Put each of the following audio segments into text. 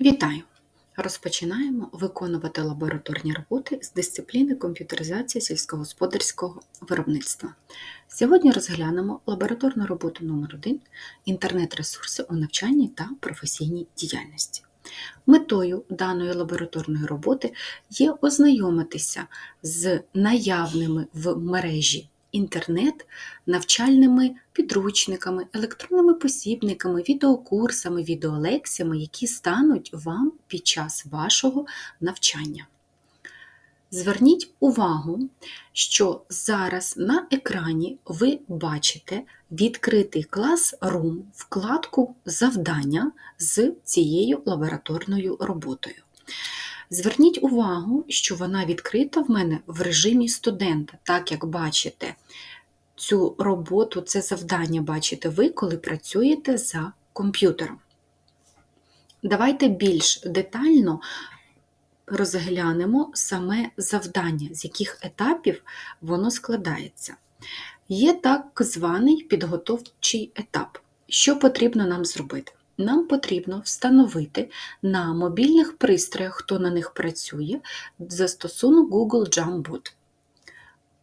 Вітаю! Розпочинаємо виконувати лабораторні роботи з дисципліни комп'ютеризація сільськогосподарського виробництва. Сьогодні розглянемо лабораторну роботу номер 1 інтернет-ресурси у навчанні та професійній діяльності. Метою даної лабораторної роботи є ознайомитися з наявними в мережі інтернет навчальними підручниками, електронними посібниками, відеокурсами, відеолекціями, які стануть вам під час вашого навчання. Зверніть увагу, що зараз на екрані ви бачите відкритий клас Room вкладку завдання з цією лабораторною роботою. Зверніть увагу, що вона відкрита в мене в режимі студента, так як бачите, цю роботу, це завдання бачите ви, коли працюєте за комп'ютером. Давайте більш детально розглянемо саме завдання, з яких етапів воно складається. Є так званий підготовчий етап. Що потрібно нам зробити? Нам потрібно встановити на мобільних пристроях, хто на них працює, застосунок Google Jamboot.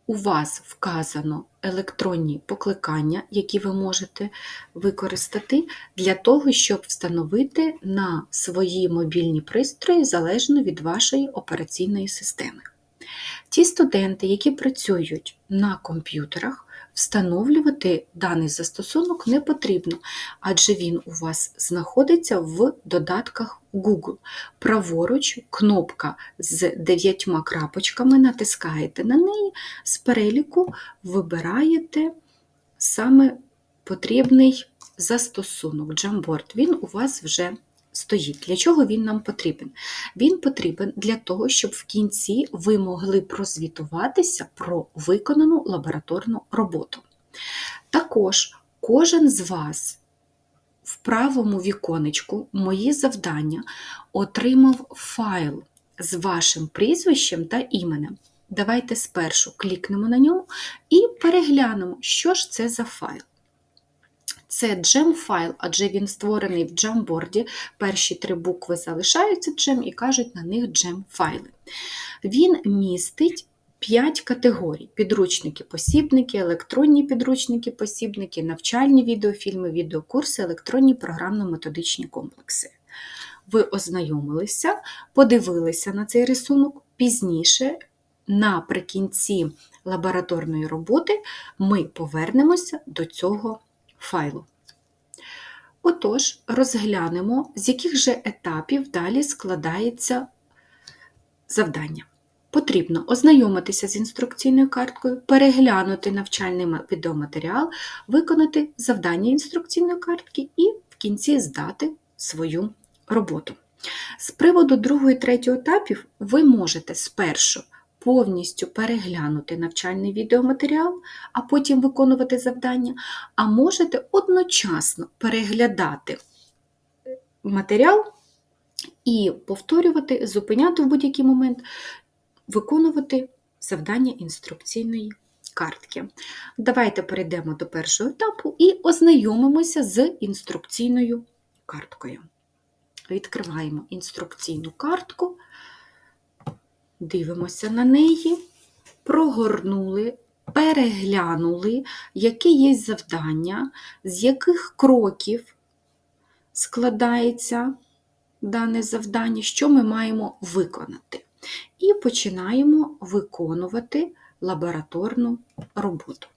У вас вказано електронні покликання, які ви можете використати для того, щоб встановити на свої мобільні пристрої залежно від вашої операційної системи. Ті студенти, які працюють на комп'ютерах, Встановлювати даний застосунок не потрібно, адже він у вас знаходиться в додатках Google. Праворуч кнопка з дев'ятьма крапочками, натискаєте на неї, з переліку вибираєте саме потрібний застосунок Jamboard. Він у вас вже стоїть. Для чого він нам потрібен? Він потрібен для того, щоб в кінці ви могли прозвітуватися про виконану лабораторну роботу. Також кожен з вас в правому віконечку мої завдання отримав файл з вашим прізвищем та іменем. Давайте спершу клікнемо на ньому і переглянемо, що ж це за файл. Це джем-файл, адже він створений в джамборді. Перші три букви залишаються джем і кажуть на них джем-файли. Він містить 5 категорій: підручники, посібники, електронні підручники, посібники, навчальні відеофільми, відеокурси, електронні програмно-методичні комплекси. Ви ознайомилися, подивилися на цей рисунок пізніше. Наприкінці лабораторної роботи ми повернемося до цього файлу. Отож, розглянемо, з яких же етапів далі складається завдання. Потрібно ознайомитися з інструкційною карткою, переглянути навчальний відеоматеріал, виконати завдання інструкційної картки і в кінці здати свою роботу. З приводу другого і третього етапів ви можете спершу повністю переглянути навчальний відеоматеріал, а потім виконувати завдання, а можете одночасно переглядати матеріал і повторювати, зупиняти в будь-який момент, виконувати завдання інструкційної картки. Давайте перейдемо до першого етапу і ознайомимося з інструкційною карткою. Відкриваємо інструкційну картку. Дивимося на неї, прогорнули, переглянули, які є завдання, з яких кроків складається дане завдання, що ми маємо виконати. І починаємо виконувати лабораторну роботу.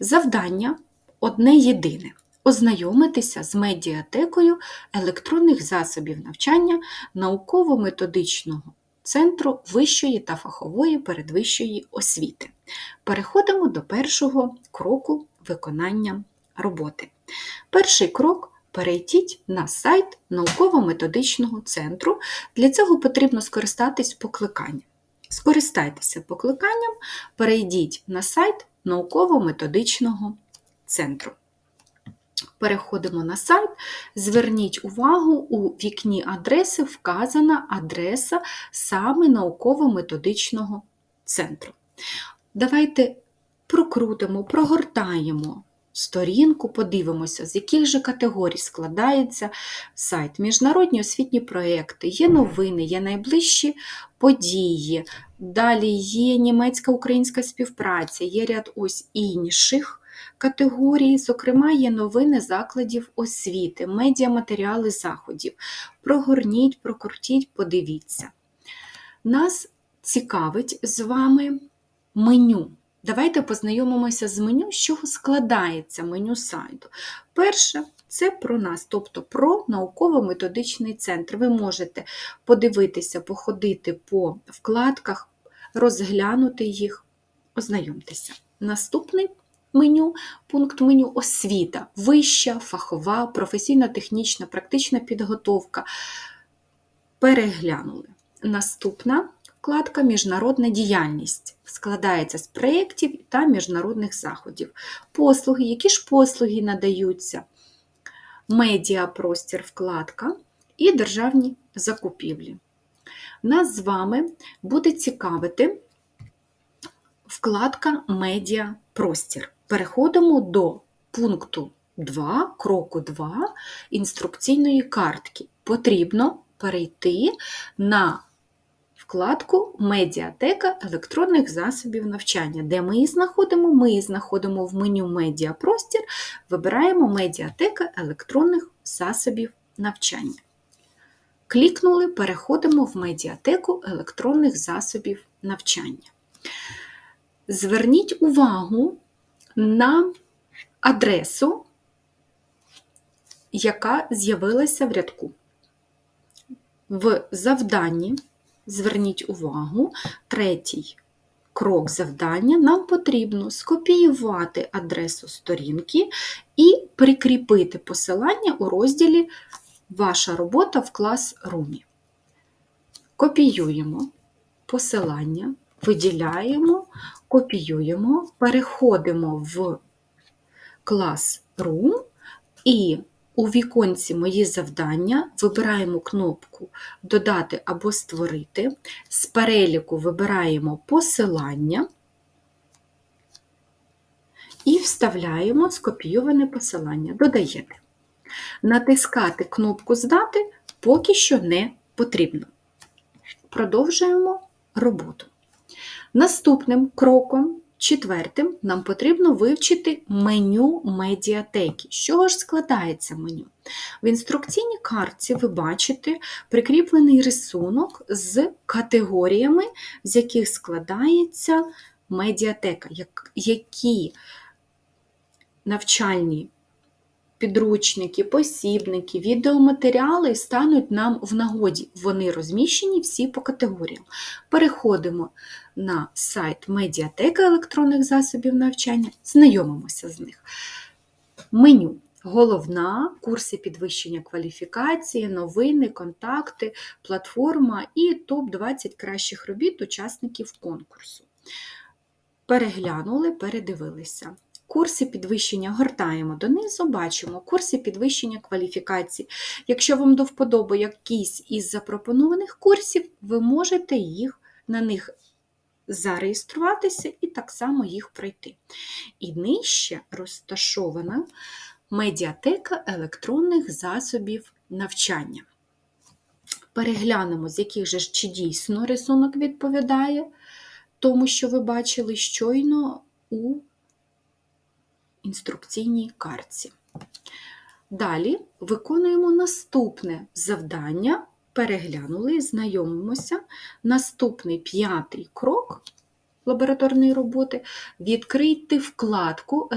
Завдання одне єдине ознайомитися з медіатекою електронних засобів навчання науково-методичного Центру вищої та фахової передвищої освіти. Переходимо до першого кроку виконання роботи. Перший крок перейдіть на сайт науково-методичного центру. Для цього потрібно скористатись покликанням. Скористайтеся покликанням, перейдіть на сайт науково-методичного центру. Переходимо на сайт, зверніть увагу, у вікні адреси вказана адреса саме науково-методичного центру. Давайте прокрутимо, прогортаємо сторінку, подивимося, з яких же категорій складається сайт. Міжнародні освітні проекти, є новини, є найближчі події. Далі є німецька-українська співпраця, є ряд ось інших категорій, зокрема, є новини закладів освіти, медіаматеріали заходів. Прогорніть, прокрутіть, подивіться. Нас цікавить з вами меню. Давайте познайомимося з меню, з чого складається меню сайту. Перше, це про нас, тобто про науково-методичний центр. Ви можете подивитися, походити по вкладках, розглянути їх, ознайомтеся. Наступний меню, пункт меню освіта, вища, фахова, професійно-технічна, практична підготовка. Переглянули. Наступна вкладка Міжнародна діяльність складається з проєктів та міжнародних заходів. Послуги, які ж послуги надаються, медіапростір вкладка і державні закупівлі. Нас з вами буде цікавити вкладка Медіапростір. Переходимо до пункту 2, кроку 2 інструкційної картки. Потрібно перейти на вкладку Медіатека електронних засобів навчання. Де ми її знаходимо? Ми її знаходимо в меню Медіапростір, вибираємо Медіатека електронних засобів навчання. Клікнули, переходимо в медіатеку електронних засобів навчання. Зверніть увагу на адресу, яка з'явилася в рядку. В завданні, зверніть увагу, третій крок завдання, нам потрібно скопіювати адресу сторінки і прикріпити посилання у розділі Ваша робота в клас-румі. Копіюємо посилання, виділяємо, копіюємо, переходимо в Classroom і у віконці Мої завдання вибираємо кнопку Додати або Створити. З переліку вибираємо посилання і вставляємо скопійоване посилання. Додаєте. Натискати кнопку Здати поки що не потрібно. Продовжуємо роботу. Наступним кроком, четвертим, нам потрібно вивчити меню медіатеки. З чого ж складається меню? В інструкційній картці ви бачите прикріплений рисунок з категоріями, з яких складається медіатека, які навчальні підручники, посібники, відеоматеріали стануть нам в нагоді. Вони розміщені всі по категоріям. Переходимо на сайт Медіатека електронних засобів навчання, знайомимося з них. Меню. Головна, курси підвищення кваліфікації, новини, контакти, платформа і топ-20 кращих робіт учасників конкурсу. Переглянули, передивилися. Курси підвищення гортаємо донизу, бачимо курси підвищення кваліфікації. Якщо вам до вподоби якийсь із запропонованих курсів, ви можете їх на них зареєструватися і так само їх пройти. І нижче розташована медіатека електронних засобів навчання. Переглянемо, з яких же чи дійсно рисунок відповідає тому, що ви бачили щойно у інструкційній картці. Далі виконуємо наступне завдання, переглянули, знайомимося. Наступний п'ятий крок лабораторної роботи відкрийте вкладку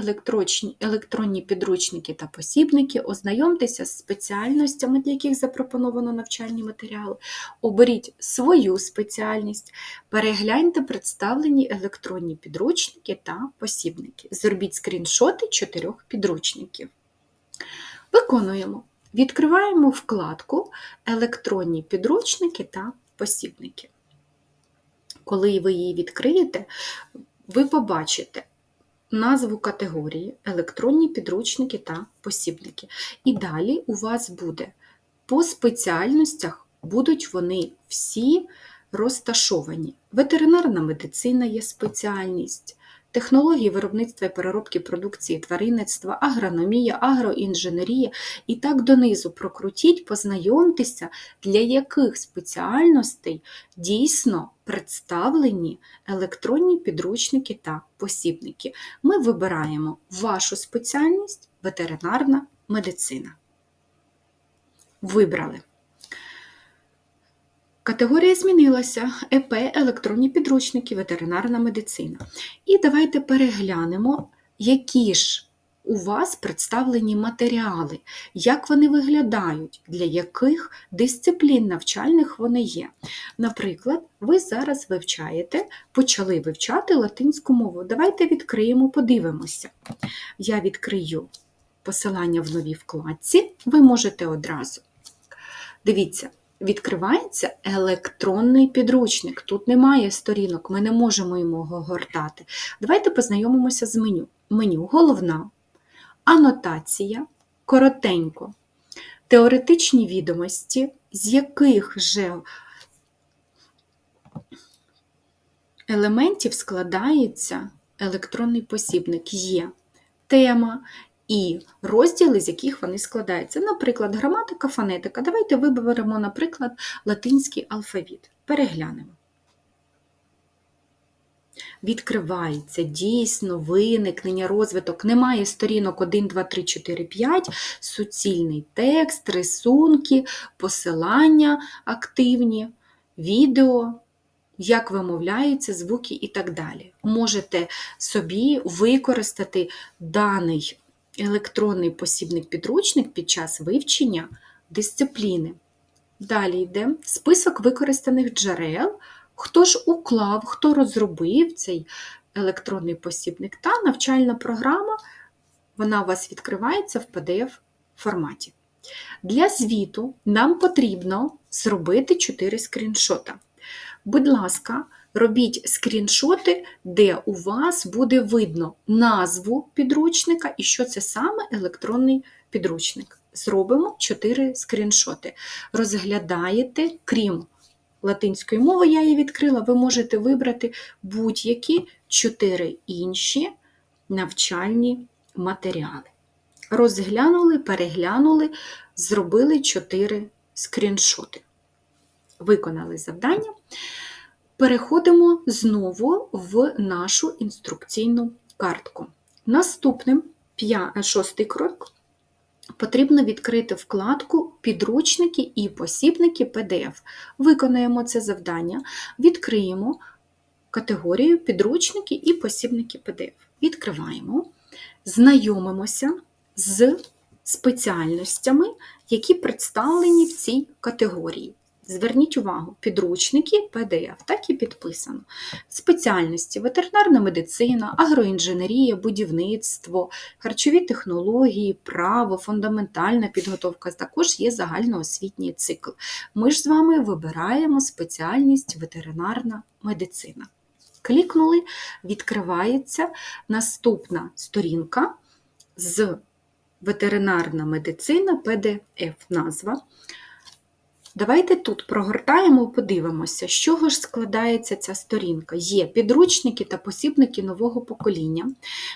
електронні, підручники та посібники, ознайомтеся з спеціальностями, для яких запропоновано навчальні матеріали, оберіть свою спеціальність, перегляньте представлені електронні підручники та посібники. Зробіть скріншоти чотирьох підручників. Виконуємо. Відкриваємо вкладку Електронні підручники та посібники коли ви її відкриєте, ви побачите назву категорії, електронні підручники та посібники. І далі у вас буде по спеціальностях будуть вони всі розташовані. Ветеринарна медицина є спеціальність, технології виробництва і переробки продукції тваринництва, агрономія, агроінженерія і так донизу прокрутіть, познайомтеся, для яких спеціальностей дійсно представлені електронні підручники та посібники. Ми вибираємо вашу спеціальність ветеринарна медицина. Вибрали. Категорія змінилася ЕП електронні підручники, ветеринарна медицина. І давайте переглянемо, які ж у вас представлені матеріали, як вони виглядають, для яких дисциплін навчальних вони є. Наприклад, ви зараз вивчаєте, почали вивчати латинську мову. Давайте відкриємо, подивимося. Я відкрию посилання в новій вкладці, ви можете одразу. Дивіться, відкривається електронний підручник. Тут немає сторінок, ми не можемо його гортати. Давайте познайомимося з меню. Меню головна, анотація, коротенько, теоретичні відомості, з яких же елементів складається електронний посібник. Є тема, і розділи, з яких вони складаються. Наприклад, граматика, фонетика. Давайте виберемо, наприклад, латинський алфавіт. Переглянемо. Відкривається дійсно виникнення, розвиток. Немає сторінок 1, 2, 3, 4, 5, суцільний текст, рисунки, посилання активні, відео, як вимовляються звуки і так далі. Можете собі використати даний електронний посібник-підручник під час вивчення дисципліни. Далі йде список використаних джерел, хто ж уклав, хто розробив цей електронний посібник та навчальна програма, вона у вас відкривається в PDF-форматі. Для звіту нам потрібно зробити 4 скріншота. Будь ласка, робіть скріншоти, де у вас буде видно назву підручника і що це саме електронний підручник. Зробимо 4 скріншоти. Розглядаєте, крім латинської мови, я її відкрила, ви можете вибрати будь-які 4 інші навчальні матеріали. Розглянули, переглянули, зробили 4 скріншоти. Виконали завдання. Переходимо знову в нашу інструкційну картку. Наступним шостий крок потрібно відкрити вкладку Підручники і посібники PDF. Виконаємо це завдання, відкриємо категорію Підручники і посібники PDF. Відкриваємо, знайомимося з спеціальностями, які представлені в цій категорії. Зверніть увагу, підручники PDF, так і підписано. Спеціальності ветеринарна медицина, агроінженерія, будівництво, харчові технології, право, фундаментальна підготовка, також є загальноосвітній цикл. Ми ж з вами вибираємо спеціальність ветеринарна медицина. Клікнули, відкривається наступна сторінка з ветеринарна медицина PDF назва. Давайте тут прогортаємо подивимося, з чого ж складається ця сторінка. Є підручники та посібники нового покоління.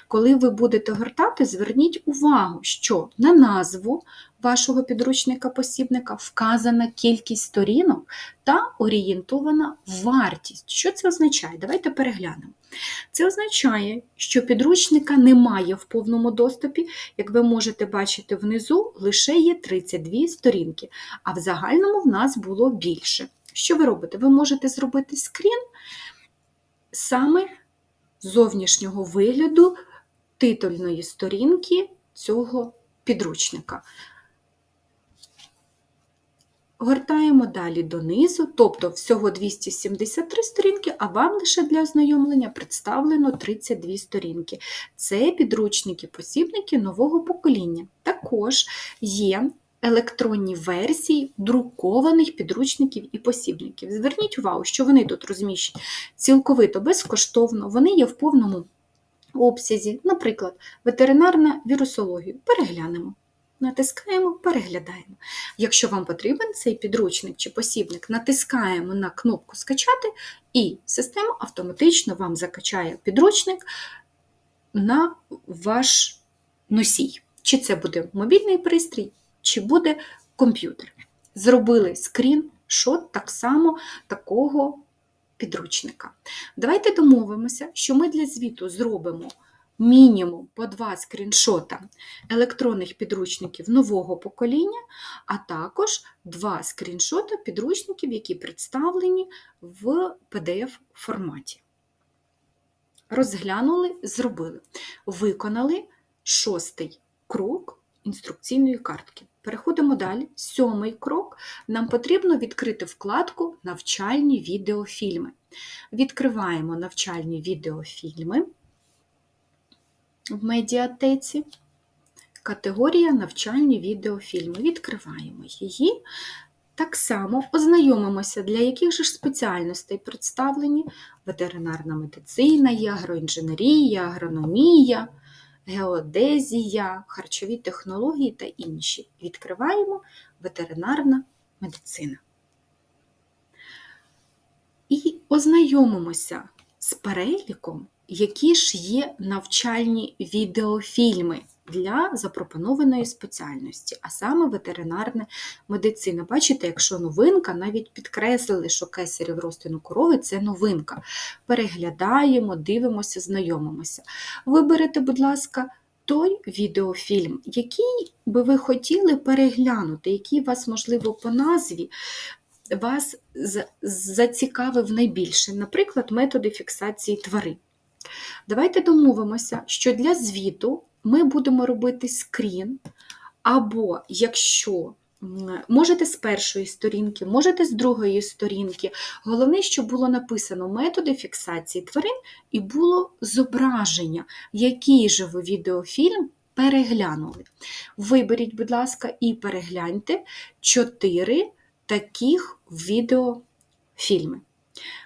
Коли ви будете гортати, зверніть увагу, що на назву вашого підручника-посібника вказана кількість сторінок та орієнтована вартість. Що це означає? Давайте переглянемо. Це означає, що підручника немає в повному доступі, як ви можете бачити внизу, лише є 32 сторінки, а в загальному в нас було більше. Що ви робите? Ви можете зробити скрін саме зовнішнього вигляду титульної сторінки цього підручника. Гортаємо далі донизу, тобто всього 273 сторінки, а вам лише для ознайомлення представлено 32 сторінки. Це підручники-посібники нового покоління. Також є електронні версії друкованих підручників і посібників. Зверніть увагу, що вони тут розміщені цілковито безкоштовно, вони є в повному обсязі, наприклад, ветеринарна вірусологія. Переглянемо натискаємо, переглядаємо. Якщо вам потрібен цей підручник чи посібник, натискаємо на кнопку Скачати, і система автоматично вам закачає підручник на ваш носій. Чи це буде мобільний пристрій, чи буде комп'ютер. Зробили скріншот так само такого підручника. Давайте домовимося, що ми для звіту зробимо мінімум по два скріншота електронних підручників нового покоління, а також два скріншота підручників, які представлені в PDF-форматі. Розглянули, зробили. Виконали шостий крок інструкційної картки. Переходимо далі. Сьомий крок. Нам потрібно відкрити вкладку Навчальні відеофільми. Відкриваємо навчальні відеофільми в медіатеці. Категорія навчальні відеофільми. Відкриваємо її. Так само ознайомимося, для яких же ж спеціальностей представлені ветеринарна медицина, агроінженерія, агрономія, геодезія, харчові технології та інші. Відкриваємо ветеринарна медицина. І ознайомимося з переліком, які ж є навчальні відеофільми для запропонованої спеціальності, а саме ветеринарна медицина. Бачите, якщо новинка, навіть підкреслили, що кесарів розтину корови це новинка. Переглядаємо, дивимося, знайомимося. Виберете, будь ласка, той відеофільм, який би ви хотіли переглянути, який вас, можливо, по назві вас зацікавив найбільше, наприклад, методи фіксації тварин. Давайте домовимося, що для звіту ми будемо робити скрін, або якщо можете з першої сторінки, можете з другої сторінки. Головне, щоб було написано методи фіксації тварин і було зображення, який же ви відеофільм переглянули. Виберіть, будь ласка, і перегляньте чотири таких відеофільми.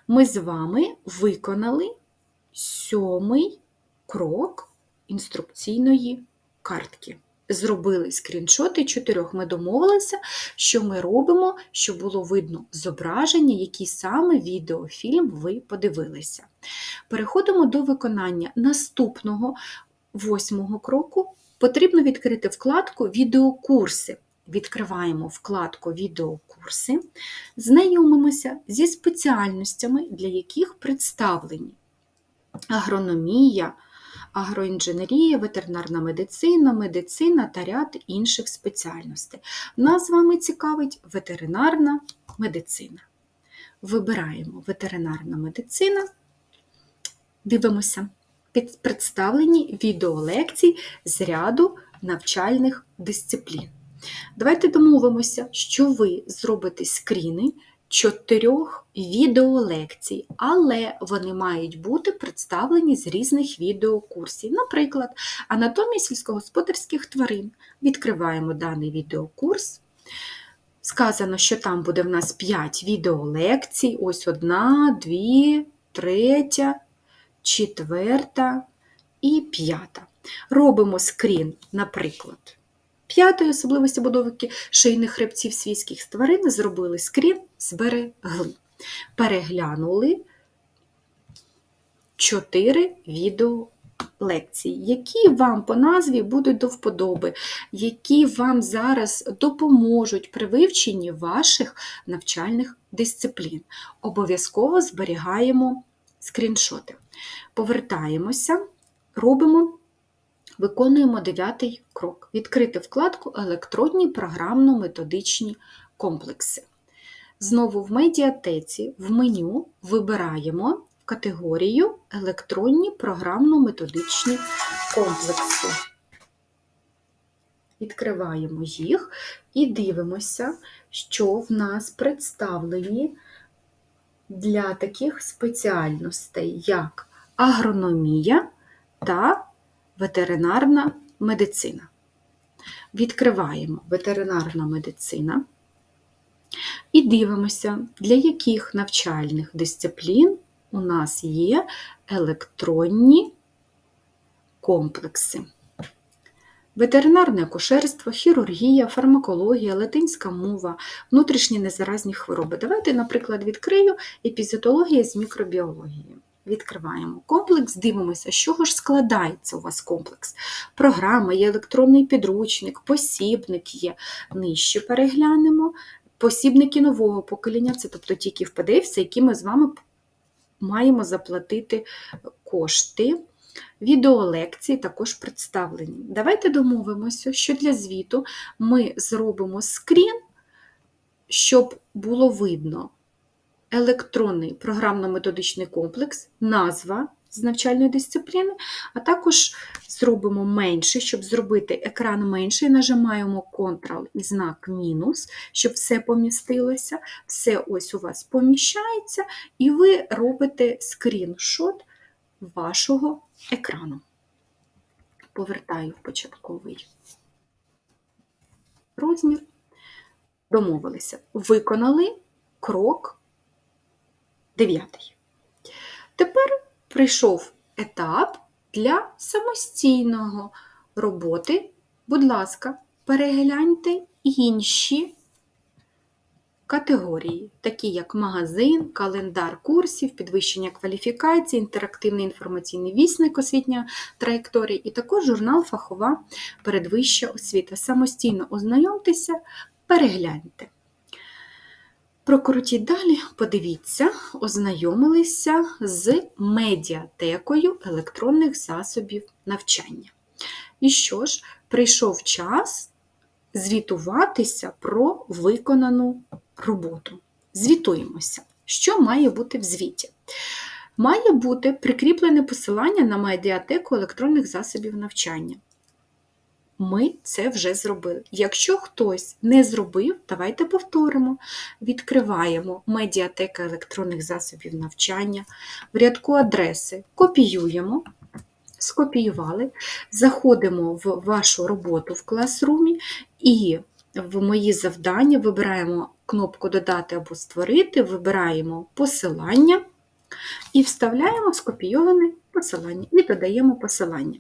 Ми з вами виконали сьомий крок інструкційної картки. Зробили скріншоти чотирьох. Ми домовилися, що ми робимо, щоб було видно зображення, який саме відеофільм ви подивилися. Переходимо до виконання наступного восьмого кроку. Потрібно відкрити вкладку Відеокурси. Відкриваємо вкладку Відеокурси, знайомимося зі спеціальностями, для яких представлені агрономія, агроінженерія, ветеринарна медицина, медицина та ряд інших спеціальностей. Нас з вами цікавить ветеринарна медицина. Вибираємо ветеринарна медицина, дивимося представлені відеолекції з ряду навчальних дисциплін. Давайте домовимося, що ви зробите скріни чотирьох відеолекцій, але вони мають бути представлені з різних відеокурсів. Наприклад, анатомія сільськогосподарських тварин. Відкриваємо даний відеокурс. Сказано, що там буде в нас 5 відеолекцій. Ось одна, дві, третя, четверта і п'ята. Робимо скрін, наприклад. П'ятої особливості будовики шийних хребців свійських тварин зробили скрін, зберегли. Переглянули чотири відеолекції, які вам по назві будуть до вподоби, які вам зараз допоможуть при вивченні ваших навчальних дисциплін. Обов'язково зберігаємо скріншоти. Повертаємося, робимо Виконуємо дев'ятий крок. Відкрити вкладку Електронні програмно-методичні комплекси. Знову в медіатеці в меню вибираємо категорію Електронні програмно-методичні комплекси. Відкриваємо їх і дивимося, що в нас представлені для таких спеціальностей, як агрономія та ветеринарна медицина. Відкриваємо ветеринарна медицина і дивимося, для яких навчальних дисциплін у нас є електронні комплекси. Ветеринарне акушерство, хірургія, фармакологія, латинська мова, внутрішні незаразні хвороби. Давайте, наприклад, відкрию епізотологія з мікробіології. Відкриваємо комплекс, дивимося, з чого ж складається у вас комплекс. Програма, є електронний підручник, посібник є. Нижче переглянемо. Посібники нового покоління, це тобто тільки в PDF, які ми з вами маємо заплатити кошти. Відеолекції також представлені. Давайте домовимося, що для звіту ми зробимо скрін, щоб було видно електронний програмно-методичний комплекс, назва з навчальної дисципліни, а також зробимо менше, щоб зробити екран менший, нажимаємо Ctrl і знак мінус, щоб все помістилося. Все ось у вас поміщається, і ви робите скріншот вашого екрану. Повертаю в початковий розмір. Домовилися. Виконали крок дев'ятий. Тепер прийшов етап для самостійного роботи. Будь ласка, перегляньте інші категорії, такі як магазин, календар курсів, підвищення кваліфікації, інтерактивний інформаційний вісник освітня траєкторія і також журнал Фахова передвища освіта. Самостійно ознайомтеся, перегляньте. Прокрутіть далі, подивіться, ознайомилися з медіатекою електронних засобів навчання. І що ж, прийшов час звітуватися про виконану роботу. Звітуємося. Що має бути в звіті? Має бути прикріплене посилання на медіатеку електронних засобів навчання. Ми це вже зробили. Якщо хтось не зробив, давайте повторимо. Відкриваємо медіатека електронних засобів навчання, в рядку адреси копіюємо, скопіювали, заходимо в вашу роботу в класрумі і в мої завдання вибираємо кнопку Додати або Створити, вибираємо посилання і вставляємо скопійоване посилання і додаємо посилання.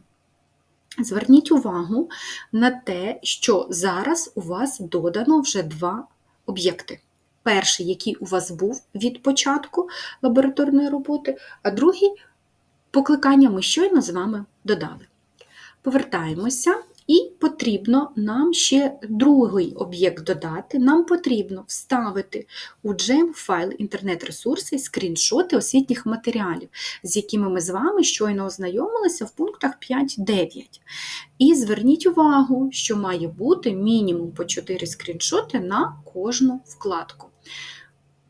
Зверніть увагу на те, що зараз у вас додано вже два об'єкти. Перший, який у вас був від початку лабораторної роботи, а другий покликання ми щойно з вами додали. Повертаємося і потрібно нам ще другий об'єкт додати. Нам потрібно вставити у GEM файл інтернет-ресурси скріншоти освітніх матеріалів, з якими ми з вами щойно ознайомилися в пунктах 5-9. І зверніть увагу, що має бути мінімум по 4 скріншоти на кожну вкладку.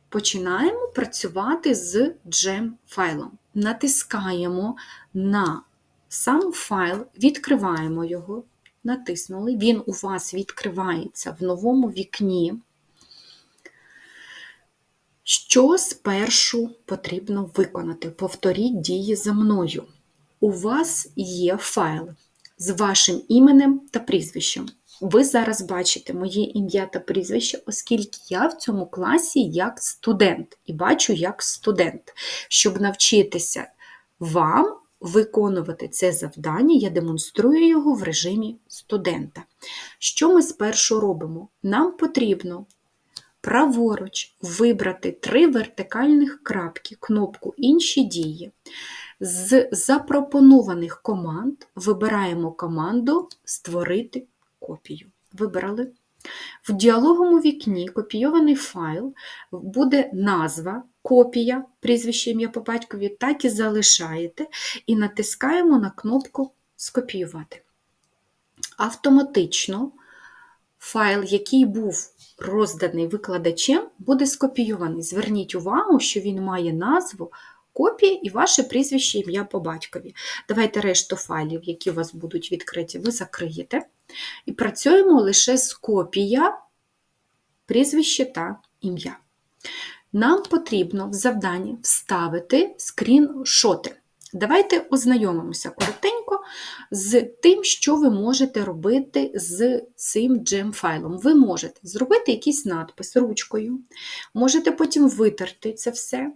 Починаємо працювати з GEM файлом. Натискаємо на сам файл, відкриваємо його натиснули, він у вас відкривається в новому вікні. Що спершу потрібно виконати? Повторіть дії за мною. У вас є файл з вашим іменем та прізвищем. Ви зараз бачите моє ім'я та прізвище, оскільки я в цьому класі як студент і бачу як студент. Щоб навчитися вам виконувати це завдання, я демонструю його в режимі студента. Що ми спершу робимо? Нам потрібно праворуч вибрати три вертикальних крапки, кнопку Інші дії. З запропонованих команд вибираємо команду Створити копію. Вибрали. В діалоговому вікні копійований файл буде назва, копія, прізвище ім'я по батькові, так і залишаєте, і натискаємо на кнопку Скопіювати. Автоматично файл, який був розданий викладачем, буде скопійований. Зверніть увагу, що він має назву. Копія і ваше прізвище ім'я по батькові. Давайте решту файлів, які у вас будуть відкриті, ви закриєте. І працюємо лише з копія прізвище та ім'я. Нам потрібно в завданні вставити скріншоти. Давайте ознайомимося коротенько з тим, що ви можете робити з цим джем-файлом. Ви можете зробити якийсь надпис ручкою, можете потім витерти це все,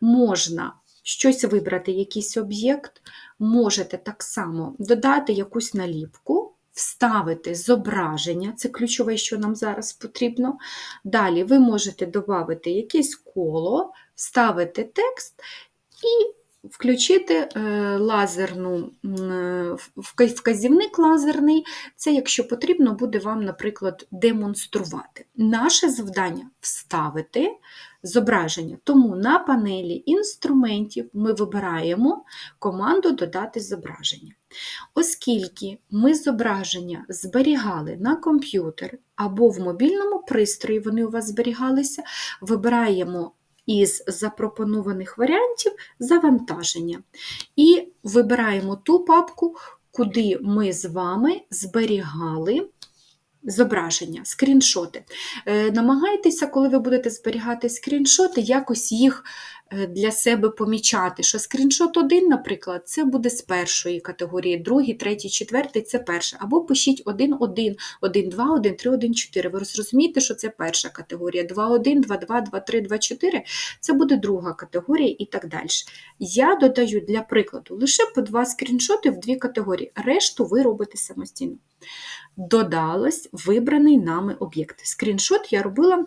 можна щось вибрати, якийсь об'єкт, можете так само додати якусь наліпку, вставити зображення, це ключове, що нам зараз потрібно. Далі ви можете додати якесь коло, вставити текст і Включити е, лазерну вказівник лазерний, це якщо потрібно буде вам, наприклад, демонструвати. Наше завдання вставити зображення. Тому на панелі інструментів ми вибираємо команду Додати зображення. Оскільки ми зображення зберігали на комп'ютер або в мобільному пристрої, вони у вас зберігалися, вибираємо із запропонованих варіантів завантаження. І вибираємо ту папку, куди ми з вами зберігали зображення, скріншоти. Е, Намагайтеся, коли ви будете зберігати скріншоти, якось їх е, для себе помічати, що скріншот один, наприклад, це буде з першої категорії, другий, третій, четвертий це перше. Або пишіть 1, 1, 1, 2, 1, 3, 1, 4. Ви розумієте, що це перша категорія. 2, 1, 2, 2, 2, 3, 2, 4 це буде друга категорія і так далі. Я додаю для прикладу лише по два скріншоти в дві категорії. Решту ви робите самостійно. Додалось вибраний нами об'єкт. Скріншот я робила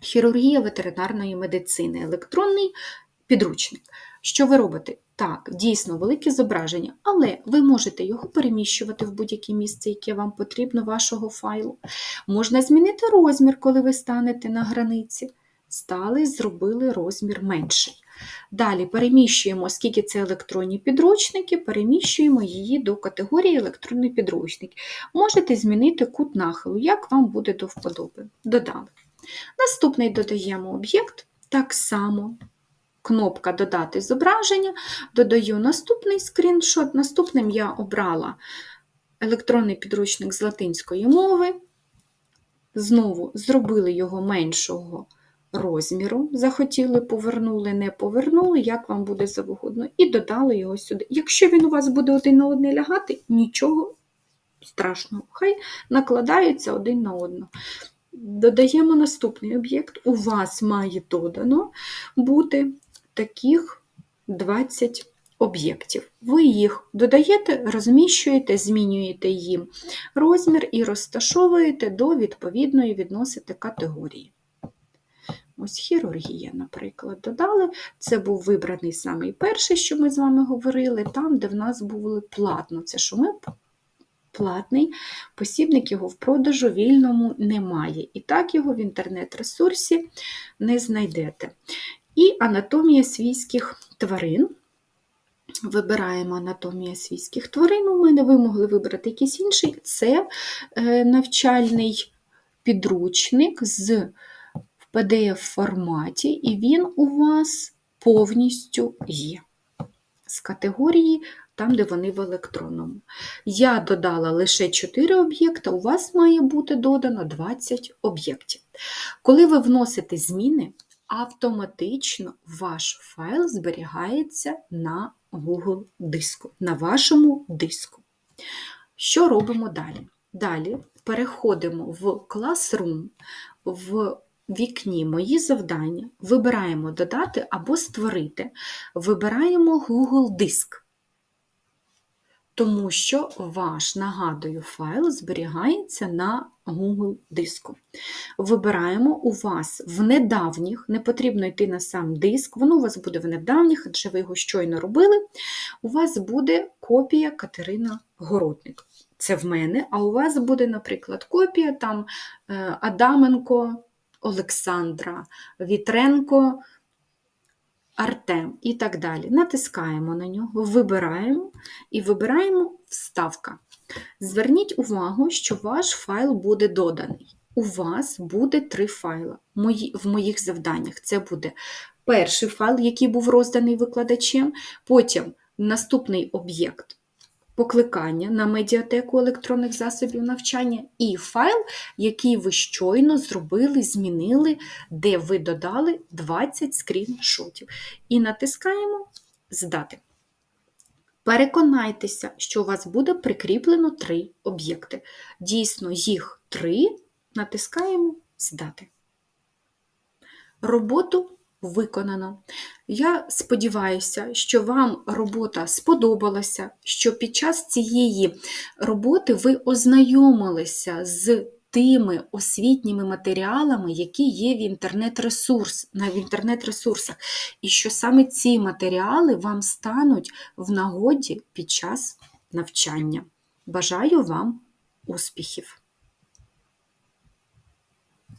хірургія ветеринарної медицини, електронний підручник. Що ви робите? Так, дійсно велике зображення, але ви можете його переміщувати в будь-яке місце, яке вам потрібно, вашого файлу. Можна змінити розмір, коли ви станете на границі. Стали, зробили розмір менший. Далі переміщуємо, оскільки це електронні підручники, переміщуємо її до категорії електронний підручник. Можете змінити кут нахилу, як вам буде до вподоби. Додали. Наступний додаємо об'єкт, так само. Кнопка Додати зображення, додаю наступний скріншот. Наступним я обрала електронний підручник з латинської мови. Знову зробили його меншого розміру. Захотіли, повернули, не повернули, як вам буде завгодно, і додали його сюди. Якщо він у вас буде один на один лягати, нічого страшного, хай накладаються один на одного. Додаємо наступний об'єкт. У вас має додано бути таких 20 об'єктів. Ви їх додаєте, розміщуєте, змінюєте їм розмір і розташовуєте до відповідної відносите категорії. Ось хірургія, наприклад, додали. Це був вибраний самий перший, що ми з вами говорили, там, де в нас були платно. Це що ми платний, посібник його в продажу вільному немає. І так його в інтернет-ресурсі не знайдете. І анатомія свійських тварин. Вибираємо анатомія свійських тварин. У мене ви могли вибрати якийсь інший. Це е, навчальний підручник з в PDF-форматі, і він у вас повністю є. З категорії там, де вони в електронному. Я додала лише 4 об'єкта, у вас має бути додано 20 об'єктів. Коли ви вносите зміни, автоматично ваш файл зберігається на Google диску, на вашому диску. Що робимо далі? Далі переходимо в Classroom, в вікні Мої завдання, вибираємо Додати або Створити, вибираємо Google Диск тому що ваш, нагадую, файл зберігається на Google диску. Вибираємо у вас в недавніх, не потрібно йти на сам диск, воно у вас буде в недавніх, адже ви його щойно робили. У вас буде копія Катерина Городник. Це в мене, а у вас буде, наприклад, копія там е, Адаменко Олександра, Вітренко. Артем і так далі. Натискаємо на нього, вибираємо і вибираємо Вставка. Зверніть увагу, що ваш файл буде доданий. У вас буде три файли в моїх завданнях. Це буде перший файл, який був розданий викладачем, потім наступний об'єкт покликання на медіатеку електронних засобів навчання і файл, який ви щойно зробили, змінили, де ви додали 20 скріншотів. І натискаємо Здати. Переконайтеся, що у вас буде прикріплено три об'єкти. Дійсно, їх три натискаємо Здати. Роботу виконано. Я сподіваюся, що вам робота сподобалася, що під час цієї роботи ви ознайомилися з тими освітніми матеріалами, які є в інтернет-ресурс, на інтернет-ресурсах, і що саме ці матеріали вам стануть в нагоді під час навчання. Бажаю вам успіхів!